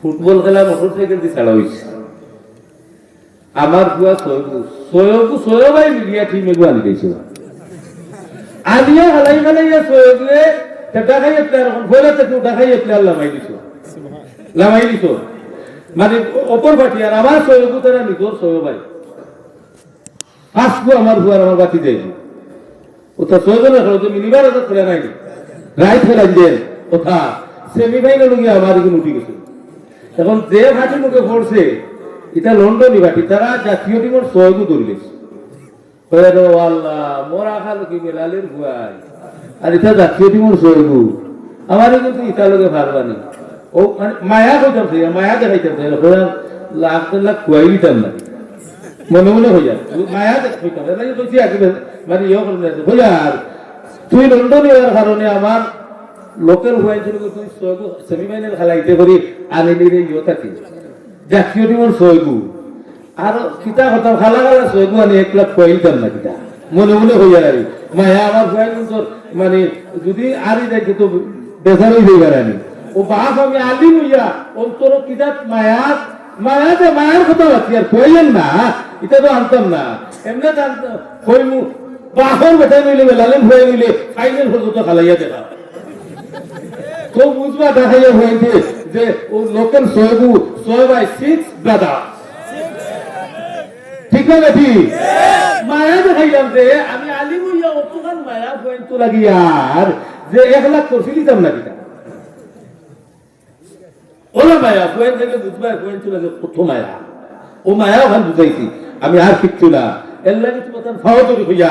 Football খেলা motor দিয়ে ছাড়া হয়েছে আমার বুয়া সৈবু সৈবু সৈবাই মিলিয়া ঠিক মেঘু আনি দিয়েছিল। আনিয়া হালাই হালাইয়া সৈবুয়ে দেখাই এপ্লে আর কেউ দেখাই আর লামাই দিছ। লামাই দিছ। মানে অপর বাটি আর আমার সৈবু তারা নিজর সৈবাই ফাঁসবু আমার বুয়ার আমার বাতি দেয়। ওটা সৈবনের খেলো তো মিনিবার ওটা খেলে নাই। রাইট খেলাই দেন ওটা সেমিফাইনাল গিয়ে আমার এগুলো উঠে গেছে। এখন যে ভাটি মুখে পড়ছে এটা লন্ডনই ভাটি তারা জাতীয় টিমের সহগু ধরলিস আল্লাহ, মোরা খালো কি বেলালের ভুয়াই। আর এটা জাতীয় টিমের সহগু আমার কিন্তু ইটা লোকে ভারবানি ও মানে মায়া কইতাম সে মায়া দেখাইতাম সে লাখ লাখ খুয়াই দিতাম না মনে মনে হয়ে যায় মায়া দেখাইতাম মানে ইয়ে করলে হইয়া আর তুই লন্ডনে কারণে আমার লোকেল হয়েছিল তুই সৈগু সেমিফাইনাল খেলাইতে করি আনিলি রে ইয়ে থাকি। জাতীয় টিমের সৈগু আর কিতা কথা খালা খালা সৈগু আনি এক লাখ কইতাম না কিতা। মনে মনে হইয়া আর মায়া আমার ভয় কিন্তু মানে যদি আরি যাইতে তো বেজার হয়ে যাইবার আনি। ও বাপ, আমি আলি হইয়া অন্তর কিতা মায়া মায়া যে মায়ার কথা বাকি আর কইলেন না। এটা তো আনতাম না। এমনি জানতাম কইমু বাহর বেটাই নইলে বেলালেন হয়ে নইলে ফাইনাল পর্যন্ত খালাইয়া দেখা তো বুঝবা দেখাইয়া হয়েছে যে ও লোকের সোয়েবু সোয়েবাই সিক্স ব্রাদার ঠিক না নাকি মায়া দেখাইলাম যে আমি আলি বইয়া অতখান মায়া পয়েন্ট তো লাগি আর যে এক লাখ করছি দিতাম না ওলা মায়া পয়েন্ট থেকে বুঝবা পয়েন্ট তো লাগে কত মায়া? ও মায়া ওখান বুঝাইছি, আমি আর কিচ্ছু না। এর লাগে তোমার ফাও তৈরি হইয়া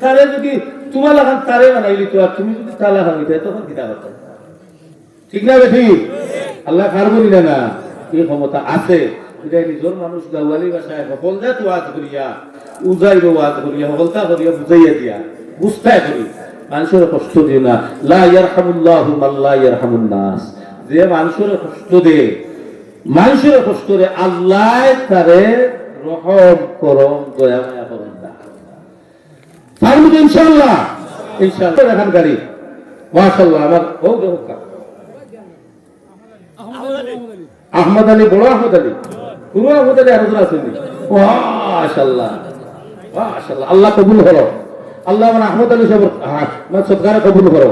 তারে যদি তোমার লাগান, তারে বানাইলি তো আর তুমি যদি তালা ভাঙিতে তখন করতে ঠিক না বেঠি? আল্লাহ পারব না না? এই ক্ষমতা আছে। এটা নিজের মানুষ গাওয়ালি ভাষায় সকল যা তো ওয়াজ করিয়া, উজাইব ওয়াজ করিয়া সকলতা করিয়া বুঝাইয়া দিয়া, বুঝতাই করি। মানুষের কষ্ট দিও না। লা ইয়ারহামুল্লাহু লা ইয়ারহামুন নাস। যে মানুষের কষ্ট দে, মানুষের কষ্ট দে, আল্লাহ তারে রহম, করম, দয়া, মায়া পারব তো ইনশাল্লাহ ইনশাল্লাহ দেখান গাড়ি। মাশাল্লাহ আমার ও দেখো আহমদ আলী বড় আহমদ আলী। পুরো আহমদ আলী আর আছেন মাশাল্লাহ মাশাল্লাহ আল্লাহ কবুল করো। আল্লাহ আমার আহমদ আলী সব সৎকারে কবুল করো।